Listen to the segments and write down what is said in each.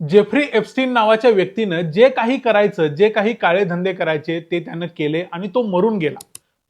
Jeffrey Epstein नावाच्या व्यक्तीनं जे काही करायचं जे काही काळे धंदे करायचे ते त्यानं केले आणि तो मरून गेला.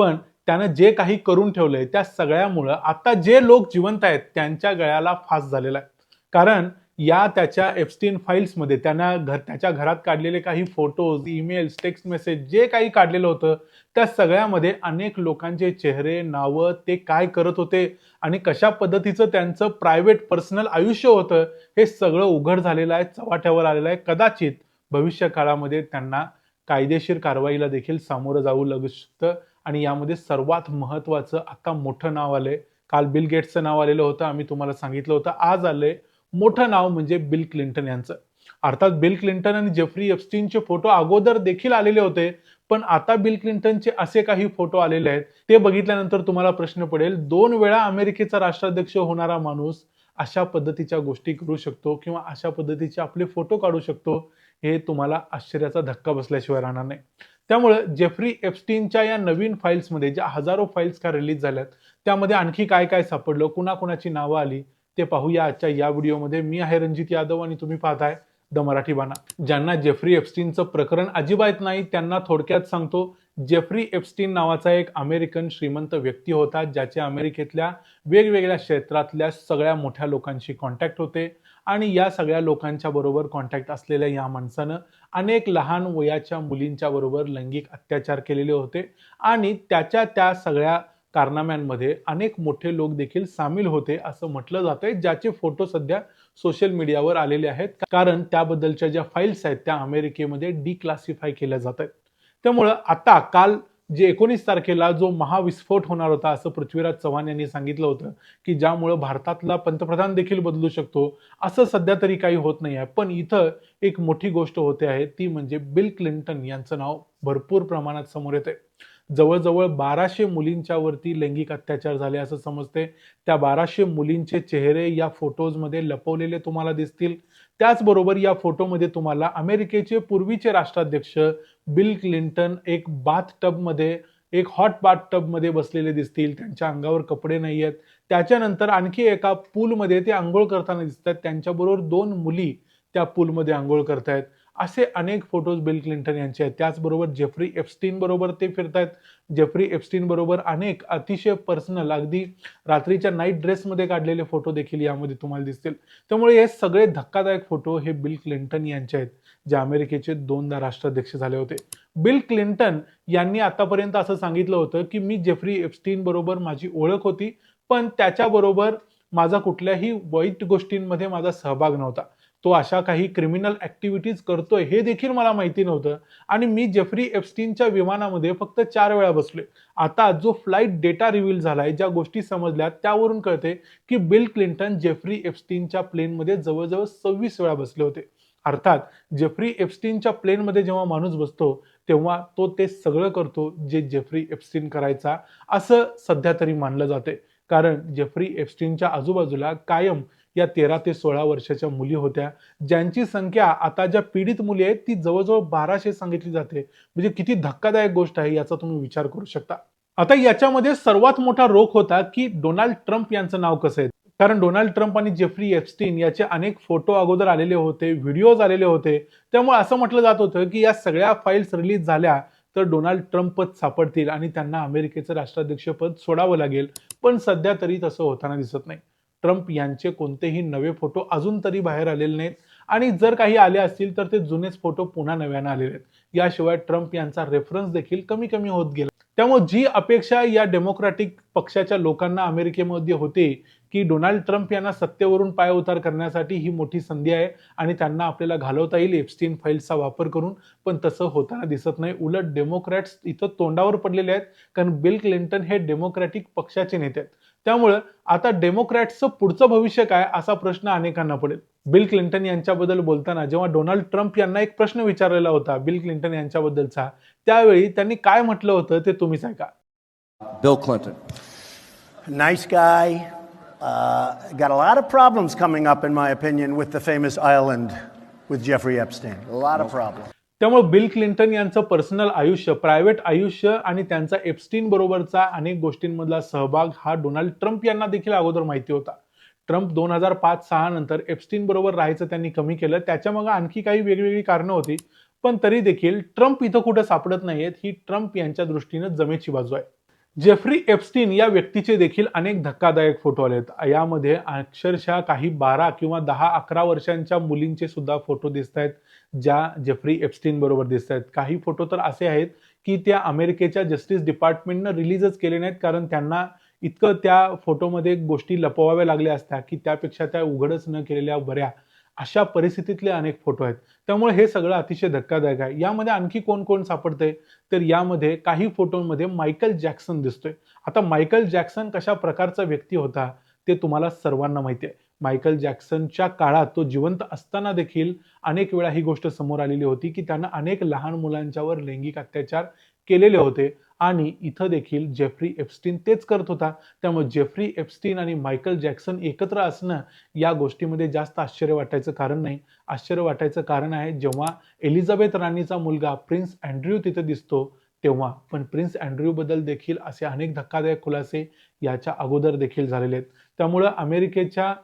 पण त्यानं जे काही करून ठेवलंय त्या सगळ्यामुळं आता जे लोक जिवंत आहेत त्यांच्या गळ्याला फास झालेला आहे. कारण या त्याच्या एफस्टीन फाईल्समध्ये त्यांना घर त्याच्या घरात काढलेले काही फोटोज ईमेल्स टेक्स्ट मेसेज जे काही काढलेलं होतं त्या सगळ्यामध्ये अनेक लोकांचे चेहरे नावं ते काय करत होते आणि कशा पद्धतीचं त्यांचं प्रायव्हेट पर्सनल आयुष्य होतं हे सगळं उघड झालेलं आहे चव्हाट्यावर आलेलं आहे. कदाचित भविष्य काळामध्ये त्यांना कायदेशीर कारवाईला देखील सामोरं जाऊ लागू शकतं आणि यामध्ये सर्वात महत्त्वाचं आता मोठं नाव आलंय. काल बिल गेट्सचं नाव आलेलं होतं आम्ही तुम्हाला सांगितलं होतं. आज आलंय मोठं नाव म्हणजे बिल क्लिंटन यांचं. अर्थात बिल क्लिंटन आणि जेफ्री एप्स्टीनचे फोटो अगोदर देखील आलेले होते पण आता बिल क्लिंटनचे असे काही फोटो आलेले आहेत ते बघितल्यानंतर तुम्हाला प्रश्न पडेल दोन वेळा अमेरिकेचा राष्ट्राध्यक्ष होणारा माणूस अशा पद्धतीच्या गोष्टी करू शकतो किंवा अशा पद्धतीचे आपले फोटो काढू शकतो हे तुम्हाला आश्चर्याचा धक्का बसल्याशिवाय राहणार नाही. त्यामुळे जेफ्री एप्स्टीनच्या या नवीन फाईल्समध्ये ज्या हजारो फाईल्स का रिलीज झाल्यात त्यामध्ये आणखी काय काय सापडलं कुणाकुणाची नावं आली ते पाहूया आजच्या या व्हिडिओमध्ये. मी आहे रणजित यादव आणि तुम्ही पाहताय द मराठी बाणा. ज्यांना जेफ्री एप्स्टीनचं प्रकरण अजिबात नाही त्यांना थोडक्यात सांगतो जेफ्री एप्स्टीन नावाचा एक अमेरिकन श्रीमंत व्यक्ती होता ज्याचे अमेरिकेतल्या वेगवेगळ्या क्षेत्रातल्या सगळ्या मोठ्या लोकांशी कॉन्टॅक्ट होते आणि या सगळ्या लोकांच्या बरोबर कॉन्टॅक्ट असलेल्या या माणसानं अनेक लहान वयाच्या मुलींच्या बरोबर लैंगिक अत्याचार केलेले होते आणि त्याच्या त्या सगळ्या कारनाम्यांमध्ये अनेक मोठे लोक देखील सामील होते असं म्हटलं जातंय ज्याचे फोटो सध्या सोशल मीडियावर आलेले आहेत. कारण त्याबद्दलच्या ज्या फाईल्स आहेत त्या अमेरिकेमध्ये डिक्लासिफाय केल्या जात आहेत. त्यामुळं आता काल जे एकोणीस तारखेला जो महाविस्फोट होणार होता असं पृथ्वीराज चव्हाण यांनी सांगितलं होतं की ज्यामुळं भारतातला पंतप्रधान देखील बदलू शकतो असं सध्या तरी काही होत नाही आहे. पण इथं एक मोठी गोष्ट होते आहे ती म्हणजे बिल क्लिंटन यांचं नाव भरपूर प्रमाणात समोर येते जवळजवळ बाराशे मुलींच्या वरती लैंगिक अत्याचार झाले असं समजते त्या बाराशे मुलींचे चेहरे या फोटोजमध्ये लपवलेले तुम्हाला दिसतील. त्याचबरोबर या फोटोमध्ये तुम्हाला अमेरिकेचे पूर्वीचे राष्ट्राध्यक्ष बिल क्लिंटन एक बाथ टबमध्ये एक हॉट बाथ टबमध्ये बसलेले दिसतील. त्यांच्या अंगावर कपडे नाही आहेत. त्याच्यानंतर आणखी एका पूलमध्ये ते आंघोळ करताना दिसतात. त्यांच्याबरोबर दोन मुली त्या पूलमध्ये आंघोळ करतायत. असे अनेक फोटोज बिल क्लिंटन यांचे आहेत. त्याचबरोबर जेफ्री एप्स्टीन बरोबर ते फिरतायत. जेफ्री एप्स्टीन बरोबर अनेक अतिशय पर्सनल अगदी रात्रीच्या नाईट ड्रेसमध्ये काढलेले फोटो देखील यामध्ये तुम्हाला दिसतील. त्यामुळे हे सगळे धक्कादायक फोटो हे बिल क्लिंटन यांचे आहेत जे अमेरिकेचे दोनदा राष्ट्राध्यक्ष झाले होते. बिल क्लिंटन यांनी आतापर्यंत असं सांगितलं होतं की मी जेफ्री एप्स्टीन बरोबर माझी ओळख होती पण त्याच्याबरोबर माझा कुठल्याही वाईट गोष्टींमध्ये माझा सहभाग नव्हता. तो अशा काही क्रिमिनल ऍक्टिव्हिटीज करतोय हे देखील मला माहिती नव्हतं. आणि मी जेफ्री एप्स्टीनच्या विमानामध्ये फक्त चार वेळा बसलोय. आता जो फ्लाईट डेटा रिव्हील झालाय ज्या गोष्टी समजल्या त्यावरून कळते की बिल क्लिंटन जेफ्री एप्स्टीनच्या प्लेनमध्ये जवळजवळ सव्वीस वेळा बसले होते. अर्थात जेफ्री एप्स्टीनच्या प्लेनमध्ये जेव्हा माणूस बसतो तेव्हा तो ते सगळं करतो जे जेफ्री एप्स्टीन करायचा असं सध्या तरी मानलं जाते कारण जेफ्री एप्स्टीनच्या आजूबाजूला कायम या तेरा ते सोळा वर्षाच्या मुली होत्या. ज्यांची संख्या आता ज्या पीडित मुली आहेत ती जवळजवळ बाराशे सांगितली जाते. म्हणजे किती धक्कादायक गोष्ट आहे याचा तुम्ही विचार करू शकता. आता याच्यामध्ये सर्वात मोठा रोख होता की डोनाल्ड ट्रम्प यांचं नाव कसं आहे? कारण डोनाल्ड ट्रम्प आणि जेफ्री एप्स्टीन याचे अनेक फोटो अगोदर आलेले होते व्हिडिओज आलेले होते. त्यामुळे असं म्हटलं जात होतं की या सगळ्या फाईल्स रिलीज झाल्या तर डोनाल्ड ट्रम्पच सापडतील आणि त्यांना अमेरिकेचं राष्ट्राध्यक्षपद सोडावं लागेल. पण सध्या तरी तसं होताना दिसत नाही. ट्रम्प यांचे कोणतेही नवे फोटो अजून तरी बाहेर आलेले नाहीत. आणि जर काही आले असतील तर ते जुनेच फोटो पुन्हा नव्यानं आलेले आहेत. याशिवाय ट्रम्प यांचा रेफरन्स देखील कमी कमी होत गेला. त्यामुळे जी अपेक्षा या डेमोक्रॅटिक पक्षाच्या लोकांना अमेरिकेमध्ये होती की डोनाल्ड ट्रम्प यांना सत्तेवरून पायउतार करण्यासाठी ही मोठी संधी आहे आणि त्यांना आपल्याला घालवता येईल एप्स्टीन फाईल्सचा वापर करून पण तसं होताना दिसत नाही. उलट डेमोक्रॅट्स इथं तोंडावर पडलेले आहेत कारण बिल क्लिंटन हे डेमोक्रॅटिक पक्षाचे नेते आहेत. त्यामुळं आता डेमोक्रॅट्सचं पुढचं भविष्य काय असा प्रश्न अनेकांना पडेल बिल क्लिंटन यांच्याबद्दल बोलताना जेव्हा डोनाल्ड ट्रम्प यांना एक प्रश्न विचारलेला होता बिल क्लिंटन यांच्याबद्दलचा त्यावेळी त्यांनी काय म्हटलं होतं ते तुम्हीच ऐका Bill Clinton. Nice guy. Uh, got a lot of problems coming up, in my opinion, with the famous island with Jeffrey Epstein. A lot of problems. त्यामुळे बिल क्लिंटन यांचं पर्सनल आयुष्य प्रायव्हेट आयुष्य आणि त्यांचा एप्स्टीन बरोबरचा अनेक गोष्टींमधला सहभाग हा Donald Trump यांना देखील अगोदर माहिती होता. ट्रम्प दोन हजार पाच सहा नंतर एप्स्टीन बरोबर राहायचं त्यांनी कमी केलं. त्याच्यामग आणखी काही वेगवेगळी कारणं होती पण तरी देखील ट्रम्प इथं कुठं सापडत नाहीयेत ही ट्रम्प यांच्या दृष्टीनं जमेची बाजू आहे. जेफ्री एप्स्टीन या व्यक्तीचे देखील अनेक धक्कादायक फोटो आलेत. यामध्ये अक्षरशः काही बारा किंवा दहा अकरा वर्षांच्या मुलींचे सुद्धा फोटो दिसत आहेत ज्या जेफ्री एप्स्टीन बरोबर दिसत आहेत. काही फोटो तर असे आहेत की त्या अमेरिकेच्या जस्टिस डिपार्टमेंटनं रिलीजच केले नाहीत कारण त्यांना इतकं त्या फोटोमध्ये गोष्टी लपवाव्या लागल्या असत्या की त्यापेक्षा त्या उघडच न केलेल्या बऱ्या अशा परिस्थितीतले अनेक फोटो आहेत. त्यामुळे हे सगळं अतिशय धक्कादायक आहे. यामध्ये आणखी कोण कोण सापडतंय? तर यामध्ये काही फोटोंमध्ये मायकल जॅक्सन दिसतोय. आता मायकल जॅक्सन कशा प्रकारचा व्यक्ती होता ते तुम्हाला सर्वांना माहिती आहे. मायकल जॅक्सनच्या काळात तो जिवंत असताना देखील अनेक वेळा ही गोष्ट समोर आलेली होती की त्यानं अनेक लहान मुलांच्यावर लैंगिक अत्याचार केलेले होते. आणि इथं देखील जेफ्री एप्स्टीन तेच करत होता. त्यामुळे जेफ्री एप्स्टीन आणि मायकल जॅक्सन एकत्र असणं या गोष्टीमध्ये जास्त आश्चर्य वाटायचं कारण नाही. आश्चर्य वाटायचं कारण आहे जेव्हा एलिझाबेथ राणीचा मुलगा प्रिन्स अँड्र्यू तिथे दिसतो तेव्हा. पण प्रिन्स अँड्र्यूबद्दल देखील असे अनेक धक्कादायक खुलासे याच्या अगोदर देखील झालेले आहेत. त्यामुळं अमेरिकेच्या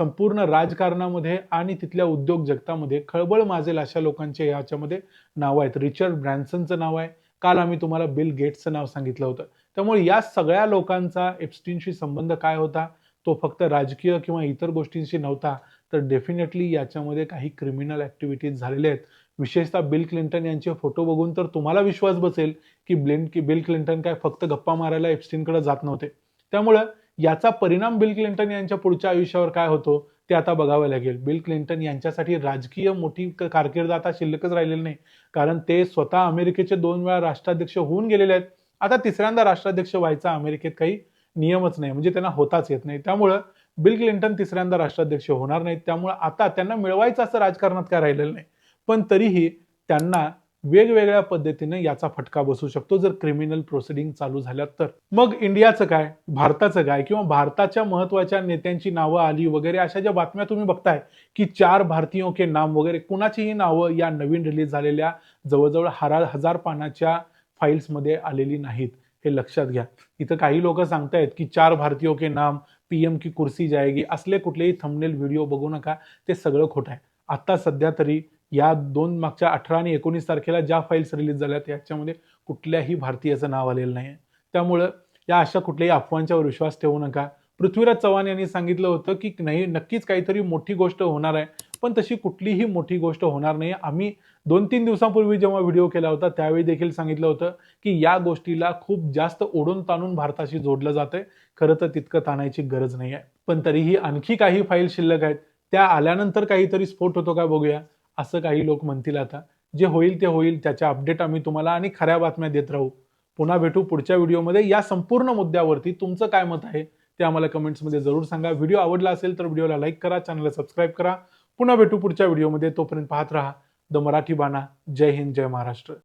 संपूर्ण राजकारणामध्ये आणि तिथल्या उद्योग जगतामध्ये खळबळ माजेल अशा लोकांचे याच्यामध्ये नाव आहेत. रिचर्ड ब्रॅन्सनचं नाव आहे. काल आम्ही तुम्हाला बिल गेट्सचं नाव सांगितलं होतं. त्यामुळे या सगळ्या लोकांचा एप्स्टीनशी संबंध काय होता? तो फक्त राजकीय किंवा इतर गोष्टींशी नव्हता तर डेफिनेटली याच्यामध्ये काही क्रिमिनल ॲक्टिव्हिटीज झालेल्या आहेत. विशेषतः बिल क्लिंटन यांचे फोटो बघून तर तुम्हाला विश्वास बसेल की ब्लिंट की बिल क्लिंटन काय फक्त गप्पा मारायला एप्स्टीनकडे जात नव्हते. त्यामुळं याचा परिणाम बिल क्लिंटन यांच्या पुढच्या आयुष्यावर काय होतो? ते आता बघावं लागेल. बिल क्लिंटन यांच्यासाठी राजकीय मोठी कारकीर्द आता शिल्लकच राहिलेली नाही. कारण ते स्वतः अमेरिकेचे दोन वेळा राष्ट्राध्यक्ष होऊन गेलेले आहेत. आता तिसऱ्यांदा राष्ट्राध्यक्ष व्हायचा अमेरिकेत काही नियमच नाही. म्हणजे त्यांना होताच येत नाही. त्यामुळं बिल क्लिंटन तिसऱ्यांदा राष्ट्राध्यक्ष होणार नाहीत. त्यामुळं आता त्यांना मिळवायचं असं राजकारणात काय राहिलेलं नाही. पण तरीही त्यांना वेगवेगळ्या पद्धतीने याचा फटका बसू शकतो. जर क्रिमिनल प्रोसिडिंग चालू झाल्या तर. मग इंडियाचं काय? भारताचं काय? किंवा भारताच्या महत्त्वाच्या नेत्यांची नावं आली वगैरे अशा ज्या बातम्या तुम्ही बघताय की चार भारतीयों के नाम वगैरे कुणाचीही नावं या नवीन रिलीज झालेल्या जवळजवळ हरा हजार पानाच्या फाईल्समध्ये आलेली नाहीत. हे लक्षात घ्या. इथं काही लोक सांगतायत की चार भारतीयों के नाम पीएम की कुर्सी जाएगी असले कुठलेही थंबनेल व्हिडिओ बघू नका. ते सगळं खोटं आहे. आता सध्या तरी या दोन मागच्या अठरा आणि एकोणीस तारखेला ज्या फाईल्स रिलीज झाल्या याच्यामध्ये कुठल्याही भारतीयाचं नाव आलेलं नाही त्यामुळं या अशा कुठल्याही अफवांच्यावर विश्वास ठेवू नका. पृथ्वीराज चव्हाण यांनी सांगितलं होतं की नाही नक्कीच काहीतरी मोठी गोष्ट होणार आहे पण तशी कुठलीही मोठी गोष्ट होणार नाही आम्ही दोन तीन दिवसांपूर्वी जेव्हा व्हिडिओ केला होता त्यावेळी देखील सांगितलं होतं की या गोष्टीला खूप जास्त ओढून ताणून भारताशी जोडलं जातंय. खरं तर तितकं ताणायची गरज नाही आहे पण तरीही आणखी काही फाईल शिल्लक आहेत. त्या आल्यानंतर काहीतरी स्फोट होतो का बघूया. असं काही लोक म्हणतील आता. जे होईल ते होईल त्याच्या अपडेट आम्ही तुम्हाला आणि खऱ्या बातम्या देत राहू. पुन्हा भेटू पुढच्या व्हिडिओमध्ये. या संपूर्ण मुद्द्यावरती तुमचं काय मत आहे ते आम्हाला कमेंट्समध्ये जरूर सांगा. व्हिडिओ आवडला असेल तर व्हिडिओला लाईक करा चॅनलला सबस्क्राईब करा. पुन्हा भेटू पुढच्या व्हिडिओमध्ये. तोपर्यंत पाहत राहा. द मराठी बाणा. जय हिंद जय महाराष्ट्र.